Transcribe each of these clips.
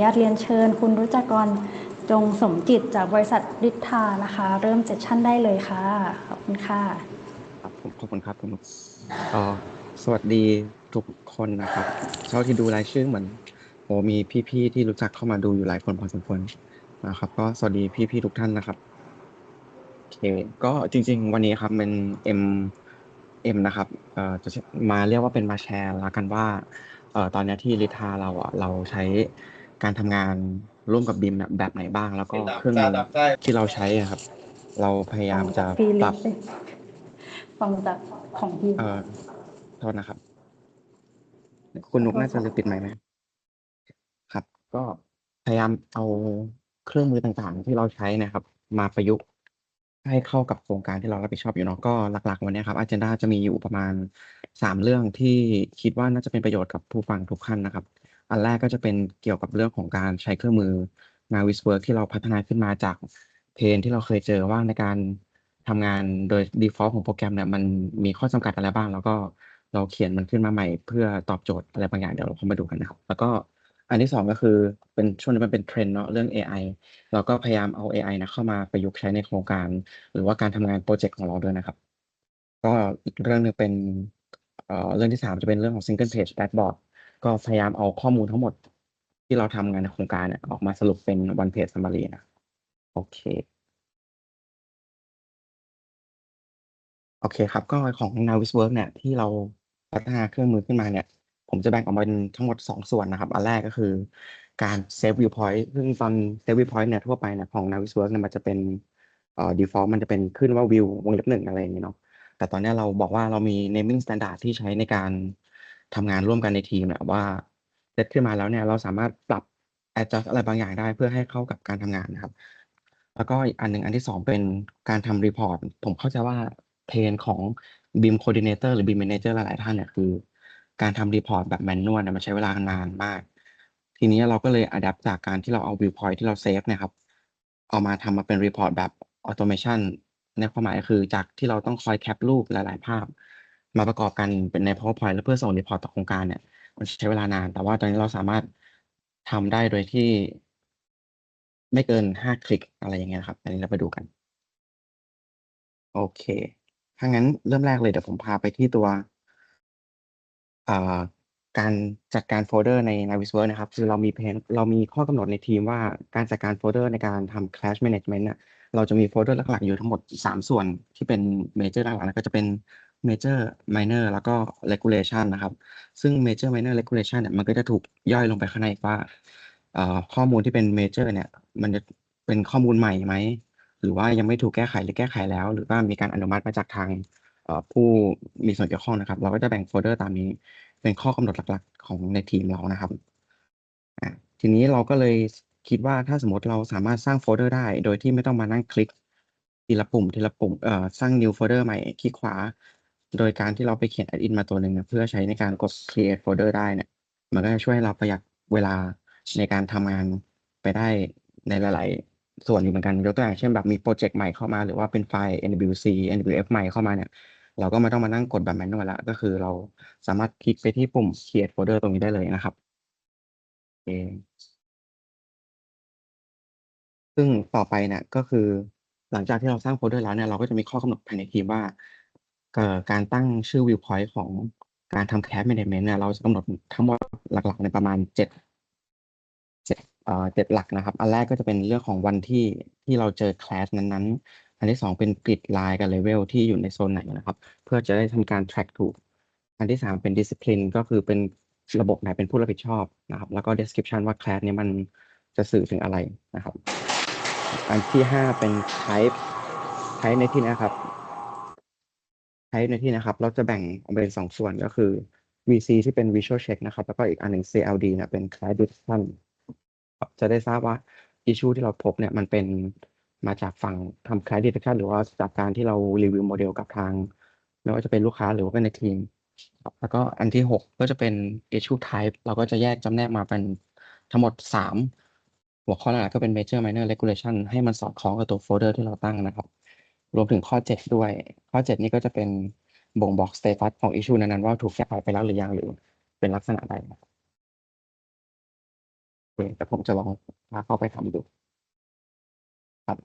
ญาติเรียนเชิญคุณรุจกรจงสมจิตจากบริษัทริทานะคะ เริ่มเซสชั่นได้เลยค่ะ ขอบคุณค่ะครับผมขอบคุณครับคุณนุสวัสดีทุกคนนะครับเท่าที่ดูรายชื่อเหมือนโหมีพี่ๆที่รู้จักเข้ามาดูอยู่หลายคนพอสมควรนะครับ ก็สวัสดีพี่ๆทุกท่านนะครับโอเคก็จริง ๆ วันนี้ครับเป็น M M นะครับเอ่อจะมาเรียกว่าเป็นมาแชร์ละกันว่าเอ่อตอนนี้ที่ลิทาเราอะเราใช้ การทำงานร่วมกับบิมเนี่ยแบบไหนบ้าง แล้วก็เครื่องมือที่เราใช้อะครับ เราพยายามจะฟรีปลิรับสต์ฟังจากของพี่เอ่อโทษนะครับ คุณนุกน่าจะลืมปิดไมค์ไหมครับ ก็พยายามเอาเครื่องมือต่างๆ ที่เราใช้เนะครับ มาประยุกต์ให้เข้ากับโครงการที่เรารับผิดชอบอยู่เนาะก็หลัก ๆ วันนี้ครับ agenda จะมีอยู่ประมาณสามเรื่องที่คิดว่าน่าจะเป็นประโยชน์กับผู้ฟังทุกท่านนะครับ อันแรกก็จะเป็นเกี่ยวกับเรื่องของการใช้เครื่องมือ Navis Work ที่เราพัฒนาขึ้นมาจากเพนที่เราเคยเจอว่าในการทำงานโดย default ของโปรแกรมเนี่ยมันมีข้อจำกัดอะไรบ้าง แล้วก็เราเขียนมันขึ้นมาใหม่ เพื่อตอบโจทย์อะไรบางอย่างเดี๋ยวเราเข้ามาดูกันนะครับ แล้วก็อันที่สองก็คือเป็นช่วงนี้มันเป็นเทรนด์เนาะเรื่อง AI เราก็พยายามเอา AI นะเข้ามาประยุกต์ใช้ในโครงการ หรือว่าการทำงานโปรเจกต์ของเราด้วยนะครับ ก็อีกเรื่องหนึงเป็นเอ่อเรื่องที่สามจะเป็นเรื่องของ Single Page Dashboard ก็พยายามเอาข้อมูลทั้งหมด ที่เราทำงานในโครงการออกมาสรุปเป็น one page summary นะ โอเค โอเคครับ ก็ของ Navis Work เนี่ย ที่เราพัฒนาเครื่องมือขึ้นมาเนี่ย ผมจะแบ่งออกมาเป็นทั้งหมด 2 ส่วนนะครับ อันแรกก็คือการ save viewpoint ซึ่งตอน save viewpoint เนี่ยทั่วไปเนี่ยของ Navis Work เนี่ยมันจะเป็นเอ่อ default มันจะเป็นขึ้นว่า view วงเล็บหนึ่งอะไรอย่างเงี้ยเนาะแต่ตอนนี้เราบอกว่าเรามี naming standard ที่ใช้ในการ ทำงานร่วมกันในทีมเนี่ยว่าเซตขึ้นมาแล้วเนี่ยเราสามารถปรับ adjust อะไรบางอย่างได้เพื่อให้เข้ากับการทำงานนะครับ แล้วก็อีกอันหนึ่งอันที่สองเป็นการทำรีพอร์ตผมเข้าใจว่าเพนของ BIM Coordinator หรือ BIM Manager หลายๆท่านเนี่ยคือ การทำรีพอร์ตแบบแมนนวลเนี่ยมันใช้เวลานานมาก ทีนี้เราก็เลยอัดแอปจากการที่เราเอา viewpoint ที่เราเซฟนี่ยครับเอามาทำมาเป็นรีพอร์ตแบบออโตเมชันในความหมายคือจากที่เราต้องคอยแคปรูปหลาย ๆ ภาพ มาประกอบกันเป็นใน PowerPoint แล้วเพื่อส่งรีพอร์ตต่อโครงการเนี่ย มันใช้เวลานาน แต่ว่าตอนนี้เราสามารถทำได้โดยที่ไม่เกินห้าคลิกอะไรอย่างเงี้ยครับ อันนี้เราไปดูกัน โอเคถ้างั้นเริ่มแรกเลยเดี๋ยวผมพาไปที่ตัวการจัดการโฟลเดอร์ใน Navisworks นะครับ คือเรามีเพนเรามีข้อกำหนดในทีมว่าการจัดการโฟลเดอร์ในการทำ Clash Management เน่ะเราจะมีโฟลเดอร์หลักๆอยู่ทั้งหมด 3 ส่วนที่เป็นเมเจอร์หลักๆแล้วก็จะเป็น Major Minor แล้วก็ Regulation นะครับ ซึ่ง Major Minor Regulation เนี่ยมันก็จะถูกย่อยลงไปข้างในว่าข้อมูลที่เป็น Major เนี่ย มันจะเป็นข้อมูลใหม่ไหม หรือว่ายังไม่ถูกแก้ไขหรือแก้ไขแล้ว หรือว่ามีการอนุมัติมาจากทางผู้มีส่วนเกี่ยวข้องนะครับ เราก็จะแบ่งโฟลเดอร์ตามนี้ เป็นข้อกำหนดหลักๆ ของในทีมเรานะครับทีนี้เราก็เลยคิดว่าถ้าสมมติเราสามารถสร้างโฟลเดอร์ได้ โดยที่ไม่ต้องมานั่งคลิกทีละปุ่มทีละปุ่มเอ่อสร้าง new folder ใหม่คลิกขวา โดยการที่เราไปเขียน add in มาตัวหนึ่งเนี่ยเพื่อใช้ในการกด create folder ได้เนี่ย มันก็จะช่วยให้เราประหยัดเวลาในการทำงานไปได้ในหลาย ๆ ส่วนอยู่เหมือนกันยกตัวอย่างเช่นแบบมีโปรเจกต์ใหม่เข้ามาหรือว่าเป็นไฟล์ NWC NWF ใหม่เข้ามาเนี่ย เราก็ไม่ต้องมานั่งกดแบบแมนนวลแล้วก็คือเราสามารถคลิกไปที่ปุ่ม create folder ตรงนี้ได้เลยนะครับโอเคซึ่งต่อไปเนี่ยก็คือหลังจากที่เราสร้างโฟลเดอร์แล้วเนี่ยเราก็จะมีข้อกำหนดภายในทีมว่า การตั้งชื่อ viewpoint ของการทำ class management เนี่ยเราจะกำหนดทั้งหมดหลักๆในประมาณเจ็ดเจ็ดเอ่อเจ็ดหลักนะครับ อันแรกก็จะเป็นเรื่องของวันที่ที่เราเจอ class นั้นๆ อันที่สองเป็นกริดไลน์กับเลเวลที่อยู่ในโซนไหนนะครับ เพื่อจะได้ทำการ track ถูก อันที่สามเป็น discipline ก็คือเป็นระบบไหนเป็นผู้รับผิดชอบนะครับ แล้วก็ description ว่า class เนี้มันจะสื่อถึงอะไรนะครับ อันที่ห้าเป็น type type ในที่นี้นะครับ type ในที่นะครับ เราจะแบ่งออกเป็นสองส่วนก็คือ VC ที่เป็น visual check นะครับ แล้วก็อีกอันหนึ่ง CLD นี่ยเป็น class detection จะได้ทราบว่า issue ที่เราพบเนี่ยมันเป็นมาจากฝั่งทำ class detection หรือว่าจากการที่เรารีวิวโมเดลกับทาง ไม่ว่าจะเป็นลูกค้าหรือว่าเป็นในทีม แล้วก็อันที่หกก็จะเป็น issue type เราก็จะแยกจำแนกมาเป็นทั้งหมดสามหัวข้อหลักก็เป็น major minor regulation ให้มันสอดคล้องกับตัวโฟลเดอร์ที่เราตั้งนะครับ รวมถึงข้อเจ็ดด้วย ข้อเจ็ดนี้ก็จะเป็นบ่งบอก status ของ issue นั้นๆว่าถูกแก้ไขไปแล้วหรือยังหรือเป็นลักษณะใดแต่ผมจะลองพาเข้าไปทำดู ครับ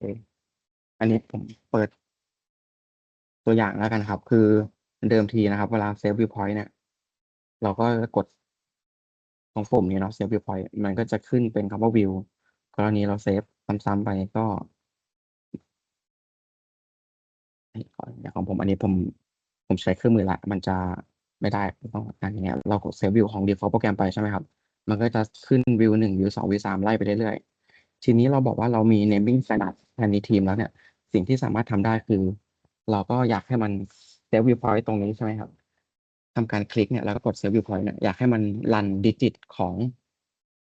อ,อันนี้ผมเปิดตัวอย่างแล้วกันครับ คือเดิมทีนะครับ เวลาเซฟวิวพอยต์เนี่ย เราก็กดตรงปุ่มนี้เนาะเซฟวิวพอยต์มันก็จะขึ้นเป็นคำว่าวิวกรณีเราเซฟซ้ำๆไปก็ อยขออย่างของผมอันนี้ผมผมใช้เครื่องมือละ มันจะไม่ได้ต้องการอย่างเงี้ยเรากดเซฟวิวของ default โปรแกรมไปใช่ไหมครับ มันก็จะขึ้นวิวหนึ่งวิวสองวิวสามไล่ไปเรื่อยๆ ทีนี้เราบอกว่าเรามี naming standard แทนในทีมแล้วเนี่ย สิ่งที่สามารถทำได้คือ เราก็อยากให้มัน save viewpoint ตรงนี้ใช่ไหมครับทำการคลิกเนี่ยแล้วก็กด save viewpoint เนี่ยอยากให้มันรันดิจิตของ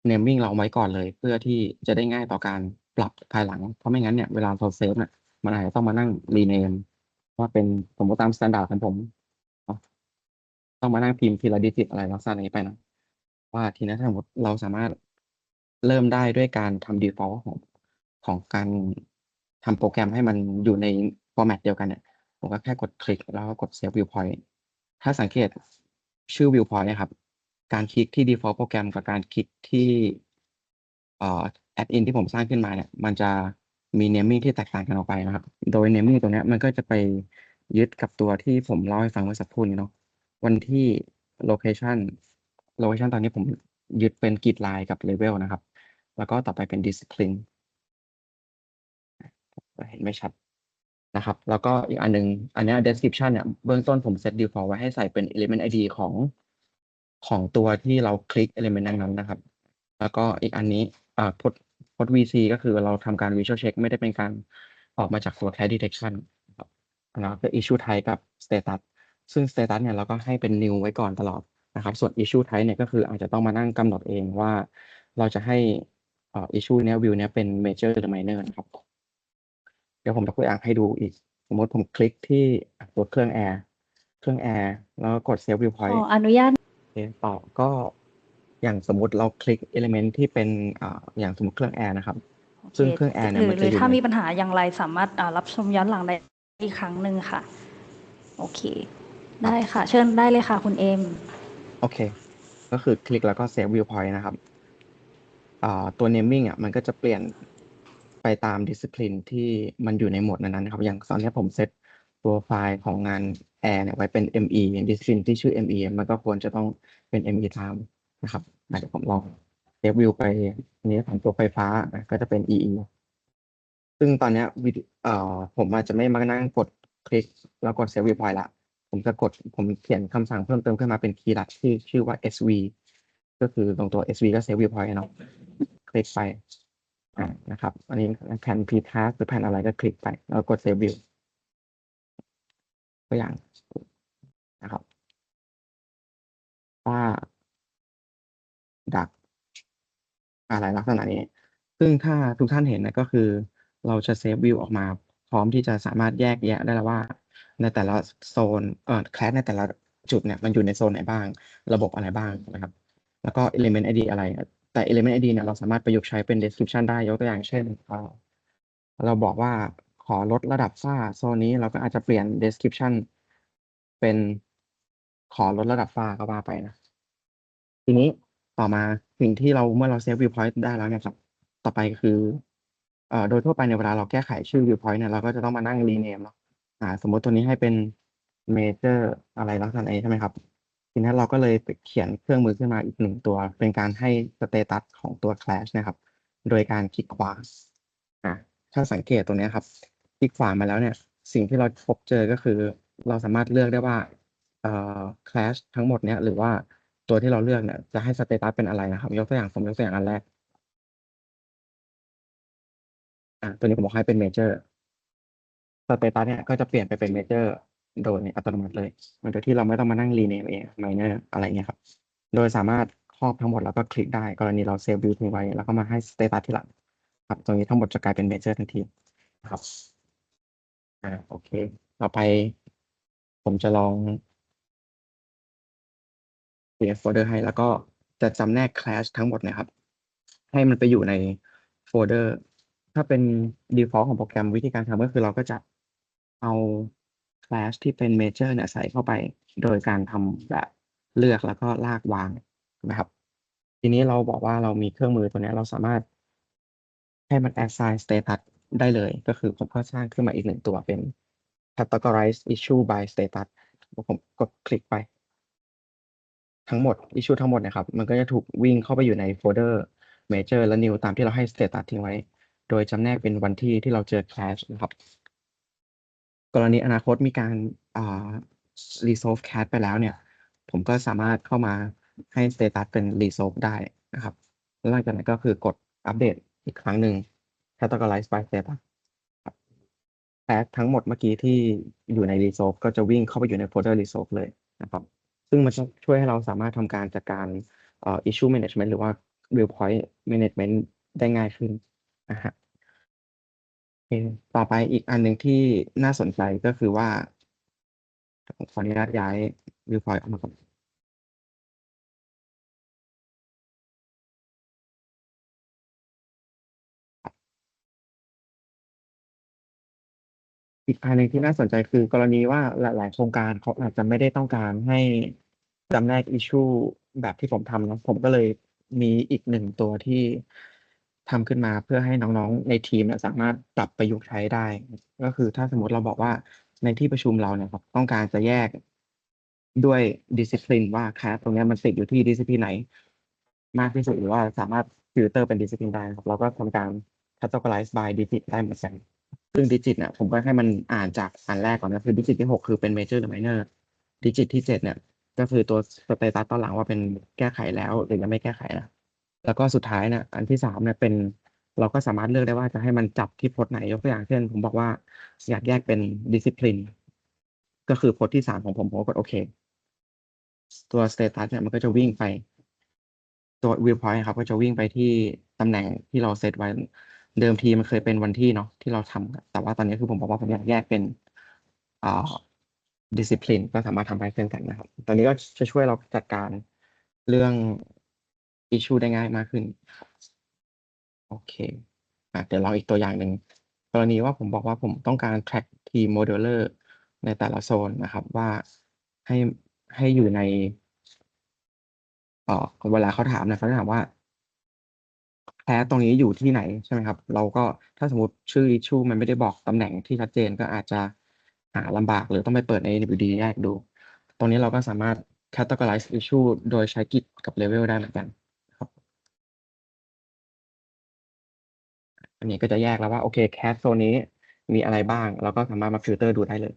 naming เราไว้ก่อนเลย เพื่อที่จะได้ง่ายต่อการปรับภายหลัง เพราะไม่งั้นเนี่ยเวลาเราเซฟเนี่ย มันอาจจะต้องมานั่ง rename ว่าเป็นสมมติตาม standard ของผมต้องมานั่งพิมพ์ทีละดิจิตอะไรลักษณะนี้ไปนะว่าทีนี้ถ้าสมมติเราสามารถเริ่มได้ด้วยการทำ default ของของการทำโปรแกรมให้มันอยู่ใน format เดียวกันเนี่ยผมก็แค่กดคลิกแล้วก็กด save viewpoint ถ้าสังเกตชื่อ viewpoint นะครับ การคลิกที่ default โปรแกรมกับการคลิกที่เอ่อ add-in ที่ผมสร้างขึ้นมาเนี่ย มันจะ มี naming ที่แตกต่างกันออกไปนะครับ โดย naming ตัวนี้มันก็จะไปยึดกับตัวที่ผมเล่าให้ฟังเมื่อสักครู่นี้เนาะ วันที่ location location ตอนนี้ผมยึดเป็น grid line กับ level นะครับ แล้วก็ต่อไปเป็น discipline เห็นไม่ชัดนะครับ แล้วก็อีกอันหนึ่งอันนี้ description เนี่ย เบื้องต้นผม set default ไว้ให้ใส่เป็น element id ของของตัวที่เราคลิก element นั้นๆนะครับ แล้วก็อีกอันนี้อ่า put put vc ก็คือเราทำการ visual check ไม่ได้เป็นการออกมาจากตัว cache detection นะครับแล้วก็ issue type กับ status ซึ่ง status เนี่ยเราก็ให้เป็น new ไว้ก่อนตลอดนะครับ ส่วน issue type เนี่ยก็คืออาจจะต้องมานั่งกำหนดเองว่าเราจะให้เอ่อ issue เนี้ย view เนี้ยเป็น major หรือ minor นะครับ เดี๋ยวผมจะตัวอย่างให้ดูอีก สมมติผมคลิกที่ตัวเครื่องแอร์เครื่องแอร์แล้วก็กด save ข viewpoint ออนุญาตโอเคต่อก็ อย่างสมมุติเราคลิก element ที่เป็นอ่าอย่างสมมติเครื่องแอร์นะครับโอเคซึ่งเครื่องแอร์เนี่ยหรืมันหจะรืออยู่ถ้าในมีปัญหาอย่างไรสามารถอ่ารับชมย้อนหลังได้อีกครั้งหนึ่งค่ะ โอเค ได้ค่ะ เชิญได้เลยค่ะคุณเอ็มโอเค ก็คือคลิกแล้วก็ save viewpoint นะครับอ่าตัว naming อะมันก็จะเปลี่ยนไปตาม discipline ที่มันอยู่ในโหมดนั้นๆนะครับ อย่างตอนนี้ผมเซตตัวไฟล์ของงาน air เนี่ยไว้เป็น me discipline ที่ชื่อ me มันก็ควรจะต้องเป็น me ตาม นะครับอะเดี๋ยวผมลอง save view ไปอันนี้ของตัวไฟฟ้านะก็จะเป็น ee ซึ่งตอนนี้วิดเอ่อผมอาจจะไม่มานั่งกดคลิกแล้วกด save viewpoint ละ ผมจะกดผมเขียนคำสั่งเพิ่มเติมขึ้นมาเป็นคีย์ลัดที่ชื่อว่า sv ก็คือตรงตัว sv ก็ save viewpoint เนาะคลิกไปอ่านะครับ อันนี้แผ่น p t a s หรือแผ่นอะไรก็คลิกไป แล้วกด save view ตัวอย่างนะครับว่าดัก อะไรลักษณะนี้ ซึ่งถ้าทุกท่านเห็นนะก็คือ เราจะเซฟวิวออกมา พร้อมที่จะสามารถแยกแยะได้แล้วว่า ในแต่ละโซนเอ่อแคลสในแต่ละจุดเนี่ยมันอยู่ในโซนไหนบ้าง ระบบอะไรบ้างนะครับ แล้วก็ element id อะไร แต่ element id เนี่ยเราสามารถประยุกต์ใช้เป็น description ได้ยกตัวอย่างเช่นเออเราบอกว่าขอลดระดับฝ้าโซนนี้เราก็อาจจะเปลี่ยน description เป็นขอลดระดับฝ้าก็ว่าไปนะ ทีนี้ ต่อมาสิ่งที่เราเมื่อเราเซฟ viewpoint ได้แล้วเนี่ยครับ ต่อไปคือเอ่อโดยทั่วไปในเวลาเราแก้ไขชื่อ viewpoint เนี่ยเราก็จะต้องมานั่ง rename เนาะอ่า สมมติตัวนี้ให้เป็น major อะไรลักษณะนี้ใช่ไหมครับ ทีนี้เราก็เลยเขียนเครื่องมือขึ้นมาอีกหนึ่งตัว เป็นการให้ status ของตัว clash นะครับ โดยการคลิกขวาอะถ้าสังเกตตรงเนี้ครับ คลิกขวามาแล้วเนี่ย สิ่งที่เราพบเจอก็คือ เราสามารถเลือกได้ว่าเอ่อ clash ทั้งหมดเนี่ยหรือว่า ตัวที่เราเลือกเนี่ย จะให้ status เป็นอะไรนะครับ ยกตัวอย่างผมยกตัวอย่างอันแรก อะตัวนี้ผมบอกให้เป็น major สเตตัสเนี่ยก็จะเปลี่ยนไปเป็น major โดยอัตโนมัติเลยโดยที่เราไม่ต้องมานั่ง rename เอง minor อะไรเงี้ยครับ โดยสามารถครอบทั้งหมดแล้วก็คลิกได้ กรณีเราเซฟวิวทิ้งไว้ แล้วก็มาให้ status ที่หลังครับตรงนี้ทั้งหมดจะกลายเป็น major ทันทีครับ อ่าโอเค ต่อไปผมจะลอง create folder ให้ แล้วก็จะจำแนก class ทั้งหมดนะครับ ให้มันไปอยู่ในโฟลเดอร์ ถ้าเป็น default ของโปรแกรมวิธีการทำก็คือเราก็จะเอา class ที่เป็น major เนี่ยใส่เข้าไป โดยการทำแบบเลือกแล้วก็ลากวางนะครับ ทีนี้เราบอกว่าเรามีเครื่องมือตัวนี้เราสามารถให้มัน assign status ได้เลย ก็คือผมก็สร้างขึ้นมาอีกหนึ่งตัวเป็น categorize issue by status ผมกดคลิกไป ทั้งหมด issue ทั้งหมดนะครับ มันก็จะถูกวิ่งเข้าไปอยู่ในโฟลเดอร์ major และ new ตามที่เราให้ status ทิ้งไว้ โดยจำแนกเป็นวันที่ที่เราเจอ clash นะครับ กรณีอนาคตมีการอ่า resolve cache ไปแล้วเนี่ย ผมก็สามารถเข้ามาให้ status เป็น resolve ได้นะครับแล้วหลังจากนั้นก็คือกดอัปเดตอีกครั้งหนึ่ง categorize by Status cache ทั้งหมดเมื่อกี้ที่อยู่ใน resolve ก็จะวิ่งเข้าไปอยู่ในโฟลเดอร์ resolve เลยนะครับ ซึ่งมันจะช่วยให้เราสามารถทำการจัดการเอ่อ issue management หรือว่า view point management ได้ง่ายขึ้นนะฮะต่อไปอีกอันหนึ่งที่น่าสนใจก็คือว่าขออนุญาตย้าย view point ออกมาก่อน อีกอันหนึ่งที่น่าสนใจคือกรณีว่าหลายๆโครงการเขาอาจจะไม่ได้ต้องการให้จำแนก issue แบบที่ผมทำนะผมก็เลยมีอีกหนึ่งตัวที่ทำขึ้นมาเพื่อให้น้องๆในทีมเนี่ยสามารถปรับประยุกต์ใช้ได้ ก็คือถ้าสมมติเราบอกว่าในที่ประชุมเราเนี่ยครับต้องการจะแยกด้วย discipline ว่าแคสตรงนี้มันติดอยู่ที่ discipline ไหน มากที่สุดหรือว่าสามารถฟิลเตอร์เป็น discipline ได้ครับเราก็ทำการ categorize by digit ได้เหมือนกัน ซึ่งดิจิตเนี่ยผมก็ให้มันอ่านจากอันแรกก่อนก็คือดิจิตที่หกคือเป็นเมเจอร์หรือไมเนอร์ดิจิตที่เจ็ดเนี่ย ก็คือตัวสเตตัสตอนหลังว่าเป็นแก้ไขแล้วหรือยังไม่แก้ไขนะแล้วก็สุดท้ายเนี่ยอันที่สามเนี่ยเป็นเราก็สามารถเลือกได้ว่าจะให้มันจับที่โพสต์ไหนยกตัวอย่างเช่น ผมบอกว่าอยากแยกเป็นดิสซิ p ลินก็คือโพสต์ที่สามของผมผมก็กดโอเค ตัวสเตตัสเนี่ยมันก็จะวิ่งไปตัว viewpoint ครับก็จะวิ่งไปที่ตำแหน่งที่เราเซตไว้ เดิมทีมันเคยเป็นวันที่เนาะที่เราทำแต่ว่าตอนนี้คือผมบอกว่าผมอยากแยกเป็นอ่า discipline ก็สามารถทำได้เช่นกันนะครับ ตอนนี้ก็จะช่วยเราจัดการเรื่อง issue ได้ง่ายมากขึ้น โอเคอะเดี๋ยวลองอีกตัวอย่างหนึ่งกรณีว่าผมบอกว่าผมต้องการ track team modeler ในแต่ละโซนนะครับว่าให้ให้อยู่ในเอ่อเวลาเขาถามนะเขาถามว่า พ้ตรงนี้อยู่ที่ไหนใช่ไหมครับ เราก็ถ้าสมมติชื่อ issue มันไม่ได้บอกตำแหน่งที่ชัดเจนก็อาจจะหาลำบากหรือต้องไปเปิดใน AWD แยกดู ตรงนี้เราก็สามารถ categorize issue โดยใช้กิจกับ level ได้เหมือนกันครับอันนี้ก็จะแยกแล้วว่า โอเค cat โซนนี้มีอะไรบ้าง เราก็สามารถมาฟิลเตอร์ดูได้เลย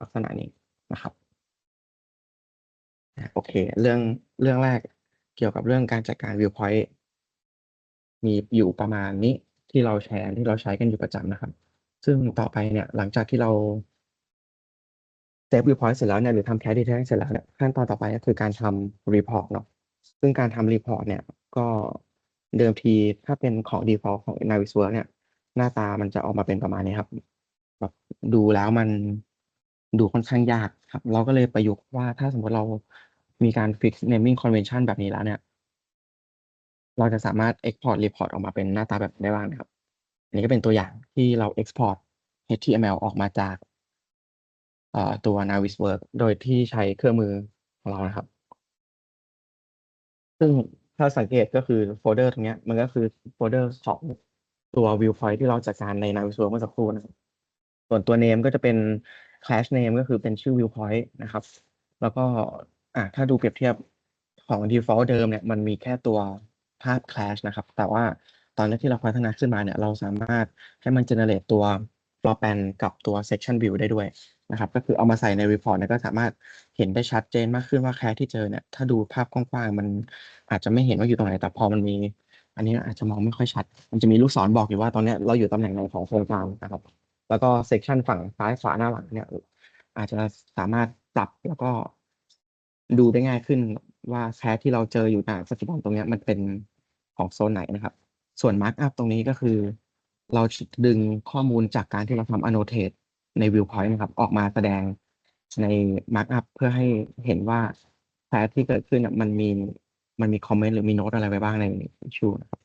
ลักษณะนี้นะครับโอเค เรื่องเรื่องแรกเกี่ยวกับเรื่องการจัดการ viewpoint มีอยู่ประมาณนี้ที่เราแชร์ที่เราใช้กันอยู่ประจำนะครับ ซึ่งต่อไปเนี่ยหลังจากที่เราเซฟ viewpoint เสร็จแล้วเนี่ยหรือทำ cat detection เสร็จแล้วเนี่ยขั้นตอนต่อไปก็คือการทำ report เนาะซึ่งการทำ report เนี่ยก็เดิมทีถ้าเป็นของ default ของ Navisworks เนี่ย หน้าตามันจะออกมาเป็นประมาณนี้ครับแบบดูแล้วมันดูค่อนข้างยากครับ เราก็เลยประยุกต์ว่าถ้าสมมติเรามีการ fix naming convention แบบนี้แล้วเนี่ย เราจะสามารถ export report ออกมาเป็นหน้าตาแบบนี้ได้บ้างนะครับ อันนี้ก็เป็นตัวอย่างที่เรา export HTML ออกมาจากตัว Navisworks โดยที่ใช้เครื่องมือของเรานะครับ ซึ่งถ้าสังเกตก็คือโฟลเดอร์ตรงนี้มันก็คือโฟลเดอร์ของตัว viewpoint ที่เราจัดการใน Navisworks เมื่อสักครู่นะครับ ส่วนตัว name ก็จะเป็น class name ก็คือเป็นชื่อ viewpoint นะครับ แล้วก็อะถ้าดูเปรียบเทียบของ default เดิมเนี่ยมันมีแค่ตัว ภาพ clash นะครับ แต่ว่าตอนนี้ที่เราพัฒนาขึ้นมาเนี่ย เราสามารถให้มัน generate ตัว floor plan กับตัว section view ได้ด้วยนะครับ ก็คือเอามาใส่ใน report เนี่ยก็สามารถเห็นได้ชัดเจนมากขึ้นว่า clash ที่เจอเนี่ย ถ้าดูภาพกว้างๆ มันอาจจะไม่เห็นว่าอยู่ตรงไหน แต่พอมันมี อันนี้อาจจะมองไม่ค่อยชัด มันจะมีลูกศรบอกอยู่ว่าตอนนี้เราอยู่ตำแหน่งไหนของโครงการนะครับ แล้วก็ section ฝั่งซ้ายขวาหน้าหลังเนี่ยอาจจะสามารถปรับแล้วก็ดูได้ง่ายขึ้น ว่าแคสที่เราเจออยู่ณปัจจุบันตรงนี้มันเป็นของโซนไหนนะครับ ส่วน Markup ตรงนี้ก็คือ เราดึงข้อมูลจากการที่เราทำ annotate ใน viewpoint นะครับ ออกมาแสดงใน Markup เพื่อให้เห็นว่าแคสที่เกิดขึ้นมันมีมันมีคอมเมนต์หรือมีโน้ตอะไรไว้บ้างใน issue นะครับ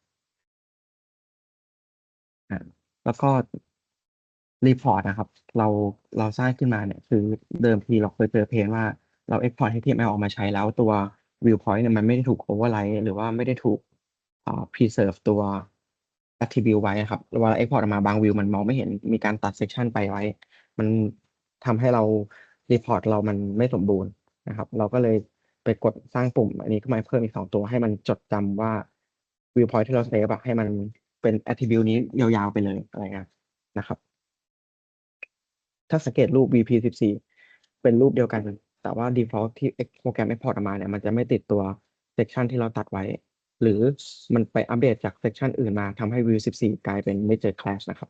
แล้วก็รีพอร์ตนะครับ เราเราสร้างขึ้นมาเนี่ย คือเดิมทีเราเคยเจอเพนว่าเรา export HTML ออกมาใช้แล้วตัว viewpoint เนี่ยมันไม่ได้ถูก override หรือว่าไม่ได้ถูกอ่า preserve ตัว attribute ไว้ครับเวลา export ออกมาบาง view มันมองไม่เห็นมีการตัด section ไปไว้ มันทำให้เรา report เรามันไม่สมบูรณ์นะครับ เราก็เลยไปกดสร้างปุ่ม อันนี้ขึ้นมาเพิ่มอีกสองตัวให้มันจดจำว่า viewpoint ที่เรา save อะให้มันเป็น attribute นี้ยาวๆไปเลยอะไรเงี้ยนะครับ ถ้าสังเกตรูป VP 14 เป็นรูปเดียวกัน แต่ว่า default ที่โปรแกรม export ออกมาเนี่ยมันจะไม่ติดตัว section ที่เราตัดไว้ หรือมันไปอัปเดตจาก section อื่นมาทำให้ view 14 กลายเป็นไม่เจอ clash นะครับ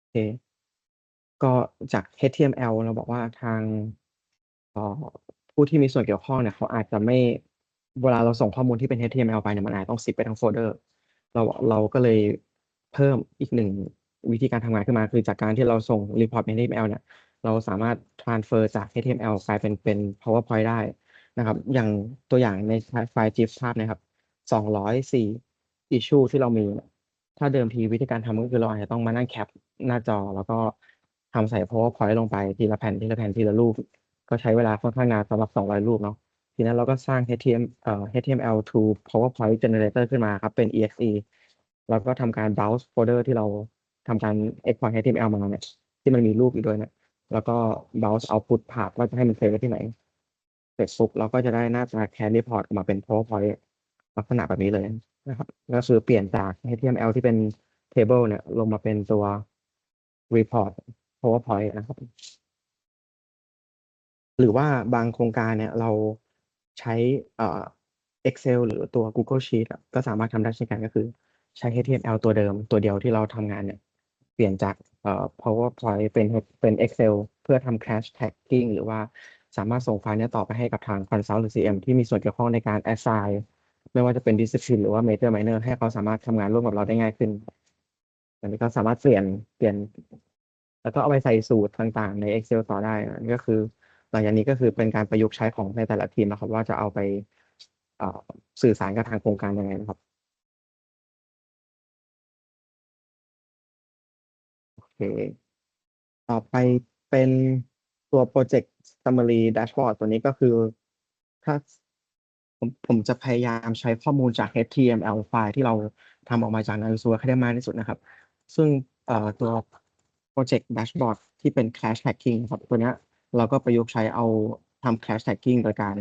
โอเคก็จาก HTML เราบอกว่าทางผู้ที่มีส่วนเกี่ยวข้องเนี่ยเขาอาจจะไม่เวลาเราส่งข้อมูลที่เป็น HTML ไปเนี่ยมันอาจต้องซิปไปทั้งโฟลเดอร์เราเราก็เลยเพิ่มอีกหนึ่ง วิธีการทำงานขึ้นมา คือจากการที่เราส่ง report เป็น HTML เนี่ยเราสามารถ transfer จาก HTML กลายเป็นเป็น PowerPoint ได้นะครับ อย่างตัวอย่างในไฟล์ GIF ภาพนะครับ204 issue ที่เรามี ถ้าเดิมทีวิธีการทำก็คือเราอาจจะต้องมานั่งแคปหน้าจอ แล้วก็ทำใส่ PowerPoint ลงไปทีละแผ่นทีละแผ่นทีละรูป ก็ใช้เวลาค่อนข้างนานสำหรับ 200 รูปเนาะทีนั้นเราก็สร้าง HTML เอ่อ HTML to PowerPoint generator ขึ้นมาครับ เป็น exe แล้วก็ทำการ browse folder ที่เรา ทำการ export HTML มาเนี่ยที่มันมีรูปอยู่ด้วยเนี่ยแล้วก็ browse output ภาพว่าจะให้มันเซฟไว้ที่ไหนเสร็จปุ๊บเราก็จะได้หน้าตา CAN report ออกมาเป็น PowerPoint ลักษณะแบบนี้เลยนะครับก็คือเปลี่ยนจาก HTML ที่เป็น table เนี่ยลงมาเป็นตัว report PowerPoint นะครับหรือว่าบางโครงการเนี่ยเราใช้เอ่อ Excel หรือตัว Google Sheet ก็สามารถทำได้เช่นกันก็คือ ใช้ HTML ตัวเดิมตัวเดียวที่เราทำงานเนี่ย เปลี่ยนจากเอ่อ PowerPoint เป็นเป็น Excel เพื่อทำ Cache Tagging หรือว่าสามารถส่งไฟล์นี้ต่อไปให้กับทาง Consult หรือ CM ที่มีส่วนเกี่ยวข้องในการ assign ไม่ว่าจะเป็น discipline หรือว่า major minor ให้เขาสามารถทำงานร่วมกับเราได้ง่ายขึ้นอันนี้ก็สามารถเปลี่ยนเปลี่ยน แล้วก็เอาไปใส่สูตรต่างๆ ใน Excel ต่อได้อันนี้ก็คือหลังจากนี้ก็คือเป็นการประยุกต์ใช้ของในแต่ละทีมนะครับ ว่าจะเอาไปสื่อสารกับทางโครงการยังไงนะครับ เค ต่อไปเป็นตัว Project Summary Dashboard ตัวนี้ก็คือ ถ้าผมผมจะพยายามใช้ข้อมูลจาก HTML ไฟล์ที่เราทำออกมาจาก Navisworks ให้ได้มากที่สุดนะครับ ซึ่งตัว Project Dashboard ที่เป็น Clash Tagging ครับ ตัวนี้เราก็ประยุกต์ใช้เอาทำ Clash Tagging โดยการ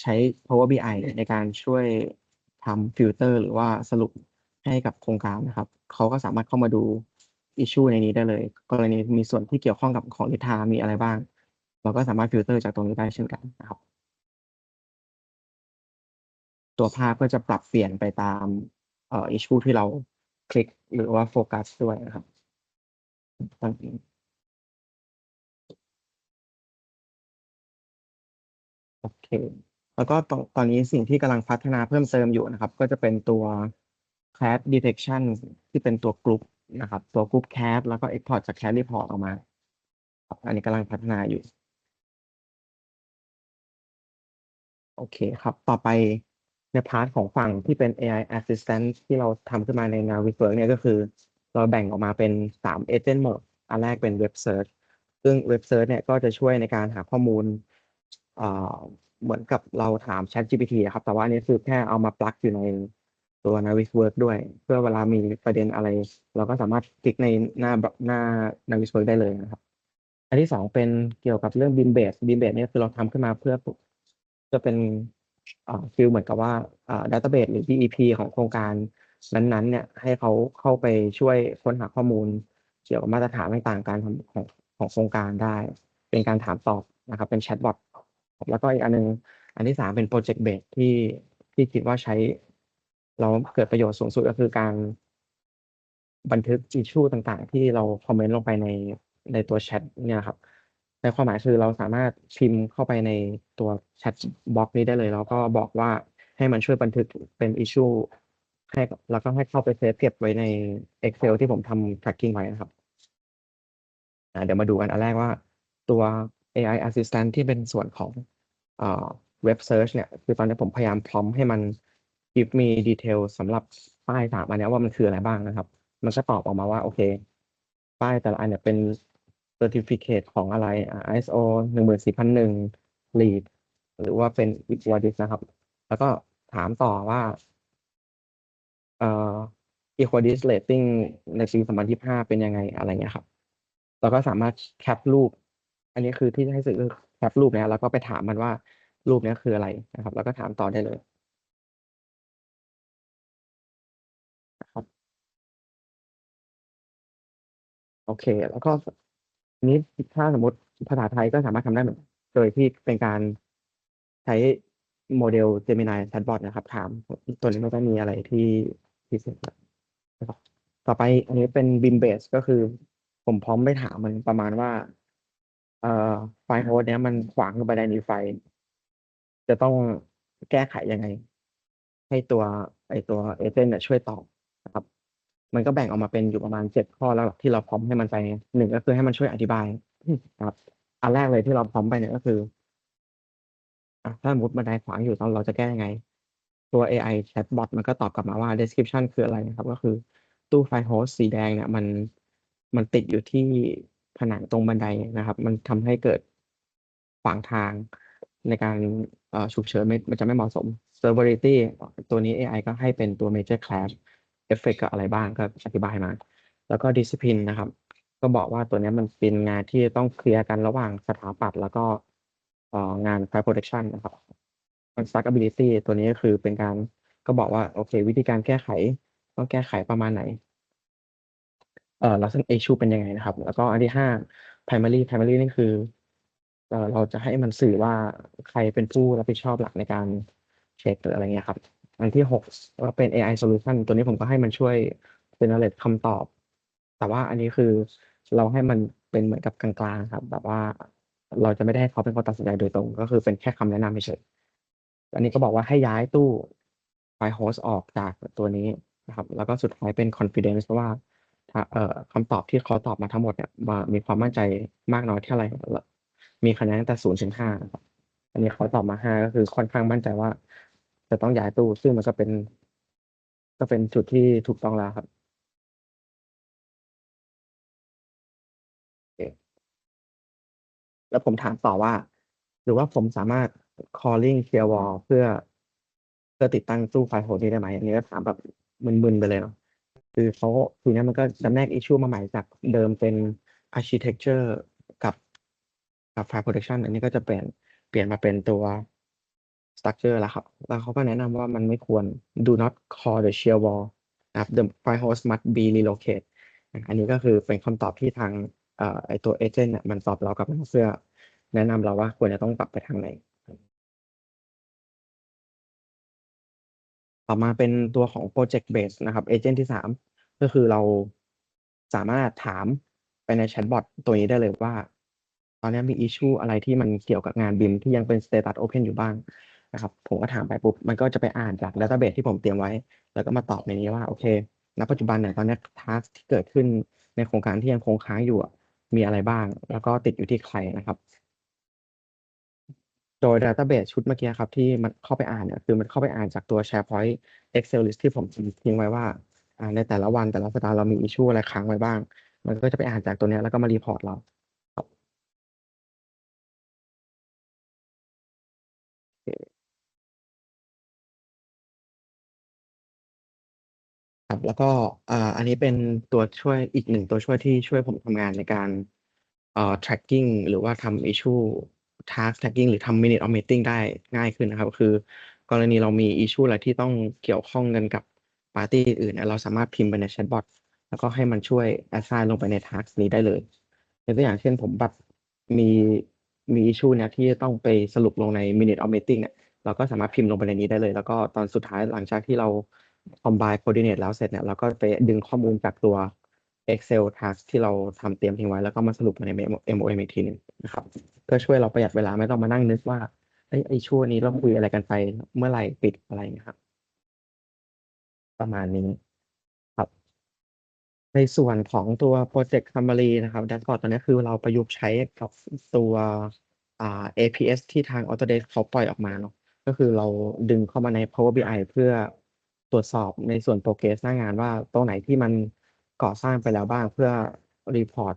ใช้ Power BI ในการช่วยทำฟิลเตอร์หรือว่าสรุปให้กับโครงการนะครับ เขาก็สามารถเข้ามาดู issue ในนี้ได้เลย กรณีมีส่วนที่เกี่ยวข้องกับของนิทามีอะไรบ้าง เราก็สามารถฟิลเตอร์จากตรงนี้ได้เช่นกันนะครับ ตัวภาพก็จะปรับเปลี่ยนไปตามเอ่อ issue ที่เราคลิกหรือว่าโฟกัสด้วยนะครับตั้งนี้โอเค แล้วก็ตอนตอนนี้สิ่งที่กำลังพัฒนาเพิ่มเติมอยู่นะครับ ก็จะเป็นตัว class detection ที่เป็นตัวกรุ๊ป นะครับตัวกรุ๊ป cat แล้วก็ export จาก cat report ออกมา อันนี้กำลังพัฒนาอยู่ โอเคครับ ต่อไปในพาร์ทของฝั่งที่เป็น AI assistant ที่เราทำขึ้นมาใน Navisworks เนี่ยก็คือ เราแบ่งออกมาเป็น3 agent mode อันแรกเป็น web search ซึ่ง web search เนี่ยก็จะช่วยในการหาข้อมูลเเหมือนกับเราถาม ChatGPT ครับ แต่ว่าอันนี้คือแค่เอามาปลักอยู่ใน ตัว Navisworks ด้วย เพื่อเวลามีประเด็นอะไร เราก็สามารถคลิกในหน้าหน้า Navisworks ได้เลยนะครับ อันที่สองเป็นเกี่ยวกับเรื่อง beam base beam base เนี่ยคือเราทำขึ้นมาเพื่อเพื่อเป็นฟิลเหมือนกับว่าอ่า database หรือ BEP ของโครงการนั้นๆ เนี่ยให้เขาเข้าไปช่วยค้นหาข้อมูล เกี่ยวกับมาตรฐานต่างๆการทำของของโครงการได้ เป็นการถามตอบนะครับ เป็นแชทบอทแล้วก็อีกอันหนึง อันที่สามเป็น project base ที่ที่คิดว่าใช้ เราเกิดประโยชน์สูงสุดก็คือการบันทึก issue ต่างๆ ที่เราคอมเมนต์ลงไปในในตัวแชทเนี่ยครับ ในความหมายคือเราสามารถพิมพ์เข้าไปในตัวแชทบล็อกนี้ได้เลย แล้วก็บอกว่าให้มันช่วยบันทึกเป็น issue ให้แล้วก็ให้เข้าไปเซฟเก็บไว้ใน Excel ที่ผมทำ tracking ไว้นะครับเดี๋ยวมาดูกันอันแรกว่าตัว AI assistant ที่เป็นส่วนของเอ่อ web search เนี่ย คือตอนนี้ผมพยายามพร้อมให้มัน give me detail สำหรับป้ายสามอันนี้ว่ามันคืออะไรบ้างนะครับ มันก็ตอบออกมาว่า โอเค ป้ายแต่ละอันเนี่ยเป็น certificate ของอะไร ISO หนึ่งหมื่นสี่พันหนึ่ง lead หรือว่าเป็น Equadis นะครับ แล้วก็ถามต่อว่าเอ่อ Equadis rating ในปี2025 เป็นยังไงอะไรเงี้ยครับ เราก็สามารถแคปรูป อันนี้คือที่ให้สื่อแคปรูปเนี้ยแล้วก็ไปถามมันว่ารูปนี้คืออะไรนะครับ แล้วก็ถามต่อได้เลย เค แล้วก็นี้ถ้าสมมติภาษาไทยก็สามารถทำได้เหมือนโดยที่เป็นการใช้โมเดล Gemini Chatbot นะครับ ถามตัวนี้ไม่ต้องมีอะไรที่พิเศษนะครับต่อไปอันนี้เป็น Beam Base ก็คือผมพร้อมไปถามมันประมาณว่า เอ่อไฟล์โฮสต์เนี้ยมันขวางลงไปในนี้ไฟ จะต้องแก้ไขยังไง ให้ตัวไอตัวเอเจนต์ช่วยตอบนะครับ มันก็แบ่งออกมาเป็นอยู่ประมาณเจ็ดข้อแล้วที่เราพร้อมให้มันไปหนึ่งก็คือให้มันช่วยอธิบายครับ อันแรกเลยที่เราพร้อมไปเนี่ยก็คืออะถ้าสมมติบันไดขวางอยู่ตอนเราจะแก้ยังไง ตัว AI chatbot มันก็ตอบกลับมาว่า description คืออะไรนะครับ ก็คือตู้ไฟล์โฮสสีแดงเนี่ย มันมันติดอยู่ที่ผนังตรงบันไดนะครับ มันทำให้เกิดขวางทางในการฉุกเฉินมันจะไม่เหมาะสม severity ตัวนี้ AI ก็ให้เป็นตัว major class clash effect กับอะไรบ้างก็อธิบายมา แล้วก็ discipline นะครับ ก็บอกว่าตัวนี้มันเป็นงานที่ต้องเคลียร์กันระหว่างสถาปัตย์แล้วก็งาน fire protection นะครับ constructability ตัวนี้ก็คือเป็นการก็บอกว่าโอเค วิธีการแก้ไขต้องแก้ไขประมาณไหน เอ่อล้วซึ่ง issue เป็นยังไงนะครับ แล้วก็อันที่ห้า primary primary นี่คือเอ่อเราจะให้มันสื่อว่าใครเป็นผู้รับผิดชอบหลักในการเช็คหรืออะไรเงี้ยครับ อันที่หกก็เป็น AI solution ตัวนี้ผมก็ให้มันช่วย generate คำตอบ แต่ว่าอันนี้คือเราให้มันเป็นเหมือนกับกลางๆครับ แบบว่าเราจะไม่ได้ให้เขาเป็นคนตัดสินใจโดยตรง ก็คือเป็นแค่คำแนะนำเฉยอันนี้ก็บอกว่าให้ย้ายตู้ไฟล์โฮสต์ออกจากตัวนี้นะครับ แล้วก็สุดท้ายเป็น confidence ว่าเอ่อคำตอบที่เขาตอบมาทั้งหมดเนี่ยมามีความมั่นใจมากน้อยเท่าไหร่มีคะแนนตั้งแต่ศูนย์ถึงห้าอันนี้เขาตอบมาห้าก็คือค่อนข้างมั่นใจว่า จะต้องย้ายตู้ ซึ่งมันก็เป็น ก็เป็นจุดที่ถูกต้องแล้วครับโอเคแล้วผมถามต่อว่า หรือว่าผมสามารถ calling clear wall เพื่อเพื่อติดตั้งตู้ไฟโฮนี้ได้ไหมอันนี้ก็ถามแบบมึนๆไปเลยเนาะคือเขาทีนี้มันก็จำแนก issue มาใหม่จากเดิมเป็น architecture กับกับ file protection อันนี้ก็จะเปลี่ยนเปลี่ยนมาเป็นตัว structure แล้วครับ แล้วเขาก็แนะนำว่ามันไม่ควร do not call the shear wall นะครับ the file host must be relocate อันนี้ก็คือเป็นคำตอบที่ทางไอตัว agent เนี่ยมันตอบเรากับมาเพื่อแนะนำเราว่าควรจะต้องปรับไปทางไหน ต่อมาเป็นตัวของ project base นะครับ agent ที่สามก็คือเราสามารถถามไปในแชทบอทตัวนี้ได้เลยว่า ตอนนี้มี issue อะไรที่มันเกี่ยวกับงานบิมที่ยังเป็น status open อยู่บ้าง นะครับ ผมก็ถามไปปุ๊บ มันก็จะไปอ่านจาก database ที่ผมเตรียมไว้ แล้วก็มาตอบในนี้ว่า โอเค ณ ปัจจุบันเนี่ย ตอนนี้ task ที่เกิดขึ้นในโครงการที่ยังคงค้างอยู่ มีอะไรบ้าง แล้วก็ติดอยู่ที่ใครนะครับ โดย database ชุดเมื่อกี้ครับ ที่มันเข้าไปอ่านเนี่ย คือมันเข้าไปอ่านจากตัว SharePoint Excel list ที่ผมทิ้งไว้ว่า ในแต่ละวันแต่ละสัปดาห์เรามี issue อะไรค้างไว้บ้าง มันก็จะไปอ่านจากตัวนี้แล้วก็มารีพอร์ตเรา ครับแล้วก็อ่าอันนี้เป็นตัวช่วยอีกหนึ่งตัวช่วยที่ช่วยผมทำงานในการเอ่อ tracking หรือว่าทำ issue task tracking หรือทำ minute of meeting ได้ง่ายขึ้นนะครับ คือกรณีเรามี issue อะไรที่ต้องเกี่ยวข้องกันกับปาร์ตี้อื่นเนี่ยเราสามารถพิมพ์ไปในแชทบอทแล้วก็ให้มันช่วย assign ลงไปใน task นี้ได้เลยยกตัวอย่างเช่นผมแบบมีมี issue เนี่ยที่ต้องไปสรุปลงใน minute of meeting เนี่ยเราก็สามารถพิมพ์ลงไปในนี้ได้เลย แล้วก็ตอนสุดท้ายหลังจากที่เรา combine coordinate แล้วเสร็จเนี่ยเราก็ไปดึงข้อมูลจากตัว Excel task ที่เราทำเตรียมทิ้งไว้แล้วก็มาสรุปใน MOM อีกทีหนึ่งนะครับก็ช่วยเราประหยัดเวลาไม่ต้องมานั่งนึกว่าไอ้ไอ้ช่วงนี้เราคุยอะไรกันไปเมื่อไหร่ปิดอะไรอย่างเงี้ยครับ ประมาณนี้ครับ ในส่วนของตัว Project Summary นะครับแดชบอร์ดตัวนี้คือเราประยุกต์ใช้กับตัวอ่า APS ที่ทาง Autodesk เขาปล่อยออกมาเนาะก็คือเราดึงเข้ามาใน Power BI เพื่อ ตรวจสอบในส่วน progress หน้างานว่าตรงไหนที่มันก่อสร้างไปแล้วบ้างเพื่อรีพอร์ต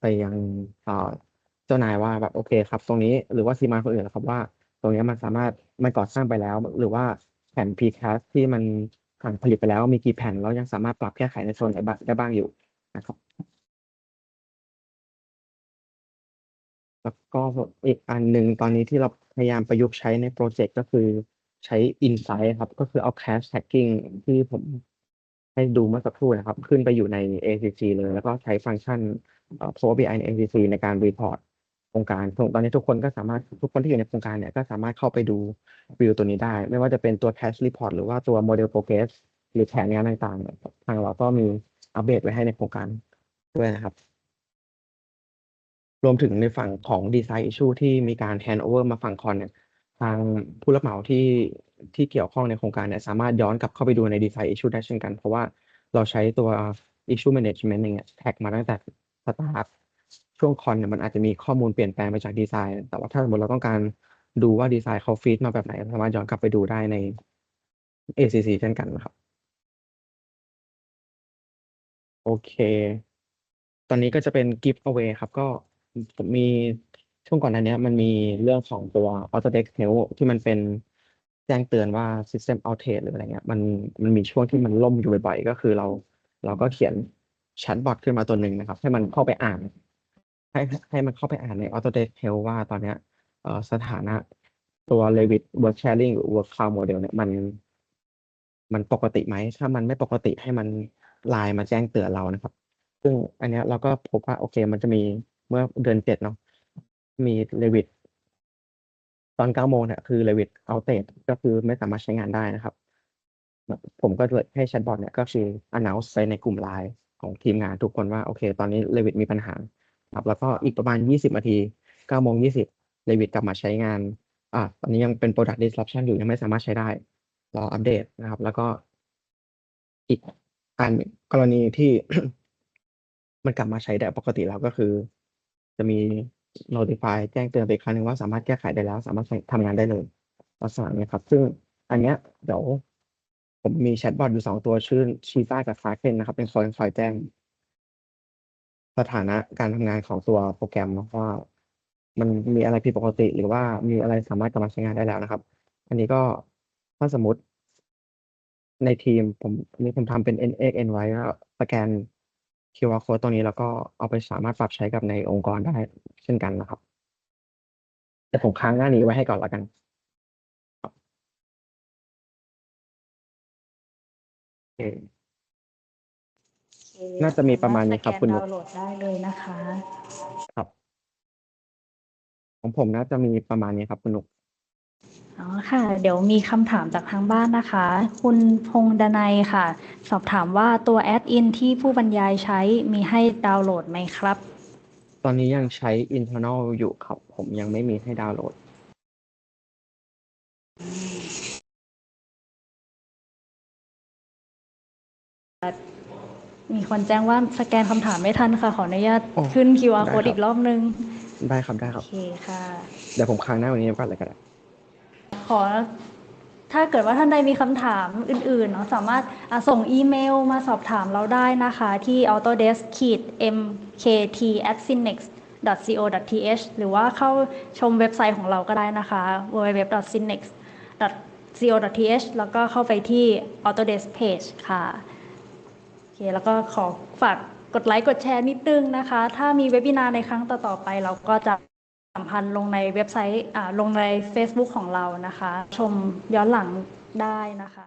ไปยังเจ้านายว่าแบบโอเคครับ ตรงนี้หรือว่าซีมานคนอื่นนะครับว่า ตรงนี้มันสามารถมันก่อสร้างไปแล้ว หรือว่าแผ่น precast ที่มันผ่านผลิตไปแล้วมีกี่แผ่นแล้วยังสามารถปรับแก้ไขในโซนไหนบ้างได้บ้างอยู่นะครับแล้วก็อีกอันหนึ่งตอนนี้ที่เราพยายามประยุกต์ใช้ในโปรเจกต์ก็คือ ใช้ Insight ครับ ก็คือเอา Cache Tagging ที่ผมให้ดูเมื่อสักครู่นะครับ ขึ้นไปอยู่ใน ACC เลย แล้วก็ใช้ฟังก์ชัน Power BI ใน ACC ในการรีพอร์ตโครงการ ตอนนี้ทุกคนก็สามารถทุกคนที่อยู่ในโครงการเนี่ยก็สามารถเข้าไปดูวิวตัวนี้ได้ ไม่ว่าจะเป็นตัว Cache Report หรือว่าตัว Model Progress หรือแผนงานต่างๆ ทางเราก็มีอัปเดตไว้ให้ในโครงการด้วยนะครับ รวมถึงในฝั่งของ Design Issue ที่มีการ hand over มาฝั่งคอนเนี่ย ทางผู้รับเหมาที่ที่เกี่ยวข้องในโครงการเนี่ยสามารถย้อนกลับเข้าไปดูใน Design Issue ได้เช่นกัน เพราะว่าเราใช้ตัว Issue Management เนี่ยแท็กมาตั้งแต่สตาร์ทช่วงคอนเนี่ยมันอาจจะมีข้อมูลเปลี่ยนแปลงไปจากดีไซน์ แต่ว่าถ้าสมมติเราต้องการดูว่าดีไซน์เขาฟีดมาแบบไหน สามารถย้อนกลับไปดูได้ใน ACC เช่นกันนะครับ โอเค ตอนนี้ก็จะเป็น Give away ครับ ก็ผมมี ช่วงก่อนหน้านี้มันมีเรื่องของตัว Autodesk Help ที่มันเป็นแจ้งเตือนว่า System outage หรืออะไรเงี้ยมันมันมีช่วงที่มันล่มอยู่บ่อยๆ ก็คือเราเราก็เขียนแชทบอทขึ้นมาตัวหนึ่งนะครับ ให้มันเข้าไปอ่าน ให้ให้มันเข้าไปอ่านใน Autodesk Help ว่าตอนเนี้ยสถานะตัว Revit Work Sharing หรือ Work Cloud Model เนี่ยมันมันปกติไหม ถ้ามันไม่ปกติให้มันไลน์มาแจ้งเตือนเรานะครับ ซึ่งอันนี้เราก็พบว่าโอเค มันจะมีเมื่อเดือนเจ็ดเนาะ มี Revit ตอนเก้าโมงเนี่ยคือ Revit outage ก็คือไม่สามารถใช้งานได้นะครับ ผมก็เลยให้แชทบอทเนี่ยก็คือ announce ไปในกลุ่มไลน์ของทีมงานทุกคนว่า โอเค ตอนนี้ Revit มีปัญหาครับแล้วก็อีกประมาณยี่สิบนาทีเก้าโมงยี่สิบ Revit กลับมาใช้งานอ่าตอนนี้ยังเป็น product disruption อยู่ยังไม่สามารถใช้ได้รออัปเดตนะครับ แล้วก็อีกอันกรณีที่มันกลับมาใช้ได้ปกติแล้วก็คือ จะมี notify แจ้งเตือนไปครั้งหนึ่งว่าสามารถแก้ไขได้แล้ว สามารถใช้ทำงานได้เลยลักษณะเนี้ยครับ ซึ่งอันเนี้ยเดี๋ยวผมมีแชทบอทอยู่สองตัวชื่อชีซ่ากับฟาเคนนะครับ เป็นคอยคอยแจ้ง สถานะการทำงานของตัวโปรแกรมว่ามันมีอะไรผิดปกติ หรือว่ามีอะไรสามารถกลับมาใช้งานได้แล้วนะครับ อันนี้ก็ถ้าสมมติในทีมผมนนี้ผมทำเป็น NX N ไว้ก็สแกน QR code ตรงนี้แล้วก็เอาไปสามารถปรับใช้กับในองค์กรได้เช่นกันนะครับ แต่ผมค้างหน้านี้ไว้ให้ก่อนแล้วกันโอเคน่าจะมีประมาณนี้ครับคุณนุสกแกนดาวน์โหลดได้เลยนะคะ ครับ ของผมน่าจะมีประมาณนี้ครับคุณนุก อ๋อค่ะ เดี๋ยวมีคำถามจากทางบ้านนะคะ คุณพงษ์ดนัยค่ะ สอบถามว่าตัวแอดอินที่ผู้บรรยายใช้มีให้ดาวน์โหลดไหมครับ ตอนนี้ยังใช้ internal อยู่ครับ ผมยังไม่มีให้ดาวน์โหลด มีคนแจ้งว่าสแกนคำถามไม่ทันค่ะ ขออนุญาตโอ้ขึ้น QR ได้ code ครับอีกรอบนึงได้ครับได้คโอรับ เคค่ะ เดี๋ยวผมค้างหน้าวันนี้ก่อนเลยก็ได้ ขอถ้าเกิดว่าท่านใดมีคำถามอื่นๆเนาะสามารถส่งอีเมลมาสอบถามเราได้นะคะที่ autodesk mkt at synex co th หรือว่าเข้าชมเว็บไซต์ของเราก็ได้นะคะ www synex co th แล้วก็เข้าไปที่ autodesk page ค่ะโอเคแล้วก็ขอฝากกดไลค์กดแชร์นิดนึงนะคะ ถ้ามีเว็บ i นา r ในครั้งต่อๆไปเราก็จะ สัมพันธ์ลงในเว็บไซต์อ่าลงใน Facebook ของเรานะคะ ชมย้อนหลังได้นะคะ